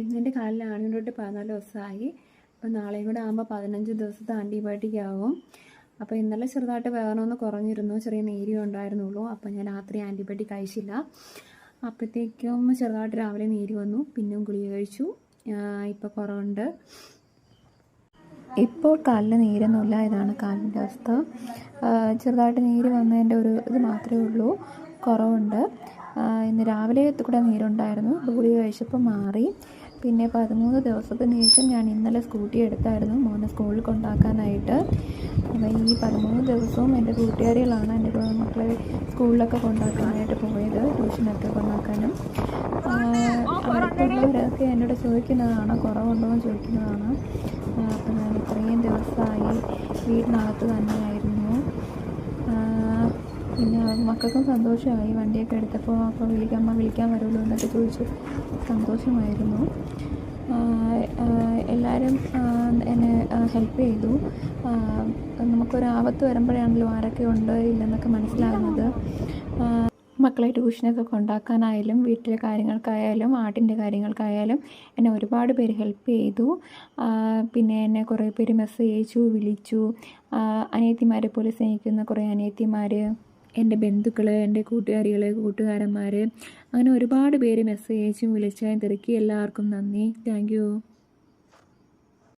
ഇന്നെന്റെ കാലിൽ ആണിനോട്ട് പതിനാല് ദിവസമായി. അപ്പോൾ നാളെയും കൂടെ ആകുമ്പോൾ പതിനഞ്ച് ദിവസത്തെ ആന്റിബയോട്ടിക് ആവും. അപ്പോൾ ഇന്നലെ ചെറുതായിട്ട് വേറൊന്ന് കുറഞ്ഞിരുന്നു ചെറിയ നീരും ഉണ്ടായിരുന്നുള്ളൂ. അപ്പോൾ ഞാൻ രാത്രി ആന്റിബയോട്ടിക് കഴിച്ചില്ല. അപ്പോഴത്തേക്കും ചെറുതായിട്ട് രാവിലെ നീര് വന്നു പിന്നെയും ഗുളിക കഴിച്ചു. ഇപ്പോൾ കുറവുണ്ട്. ഇപ്പോൾ കാലിൽ നീരൊന്നുമില്ല ഇതാണ് കാലിന്റെ അവസ്ഥ. ചെറുതായിട്ട് നീര് വന്നതിന്റെ ഒരു ഇത് മാത്രമേ ഉള്ളൂ. കുറവുണ്ട്. ഇന്ന് രാവിലെ കൂടെ നീരുണ്ടായിരുന്നു. ഗുളിക കഴിച്ചപ്പോൾ മാറി. പിന്നെ പതിമൂന്ന് ദിവസത്തിന് ശേഷം ഞാൻ ഇന്നലെ സ്കൂട്ടി എടുത്തായിരുന്നു. മോനെ സ്കൂളിൽ കൊണ്ടാക്കാനായിട്ട്. അപ്പോൾ ഈ പതിമൂന്ന് ദിവസവും എന്റെ കൂട്ടുകാരികളാണ് എന്റെ മക്കളെ സ്കൂളിലൊക്കെ കൊണ്ടാക്കാനായിട്ട് പോയത്. ട്യൂഷനൊക്കെ കൊണ്ടാക്കാനും. അവർക്കുള്ളവരൊക്കെ എന്നോട് ചോദിക്കുന്നതാണ് കുറവുണ്ടോ എന്ന് ചോദിക്കുന്നതാണ്. അപ്പോൾ അപ്പം ഞാൻ ഇത്രയും ദിവസമായി വീടിനകത്ത് ആ, പിന്നെ മക്കൾക്കും സന്തോഷമായി. വണ്ടിയൊക്കെ എടുത്തപ്പോൾ അപ്പോൾ വിളിക്കാൻ അമ്മ വിളിക്കാൻ വരുമല്ലോ എന്നൊക്കെ ചോദിച്ചു. സന്തോഷമായിരുന്നു. എല്ലാവരും എന്നെ ഹെൽപ്പ് ചെയ്തു. നമുക്കൊരാപത്ത് വരുമ്പോഴാണല്ലോ ആരൊക്കെ ഉണ്ട് ഇല്ലെന്നൊക്കെ മനസ്സിലാകുന്നത് മക്കളെ ട്യൂഷനൊക്കെ കൊണ്ടാക്കാനായാലും വീട്ടിലെ കാര്യങ്ങൾക്കായാലും ആട്ടിന്റെ കാര്യങ്ങൾക്കായാലും എന്നെ ഒരുപാട് പേര് ഹെൽപ്പ് ചെയ്തു. പിന്നെ എന്നെ കുറേ പേര് മെസ്സേജ് അയച്ചു വിളിച്ചു. അനിയത്തിമാരെ പോലെ സ്നേഹിക്കുന്ന കുറേ അനിയത്തിമാർ എന്റെ ബന്ധുക്കൾ എന്റെ കൂട്ടുകാരികൾ കൂട്ടുകാരന്മാർ അങ്ങനെ ഒരുപാട് പേര് മെസ്സേജ് അയച്ചും വിളിച്ചും തിരക്കി. എല്ലാവർക്കും നന്ദി. താങ്ക്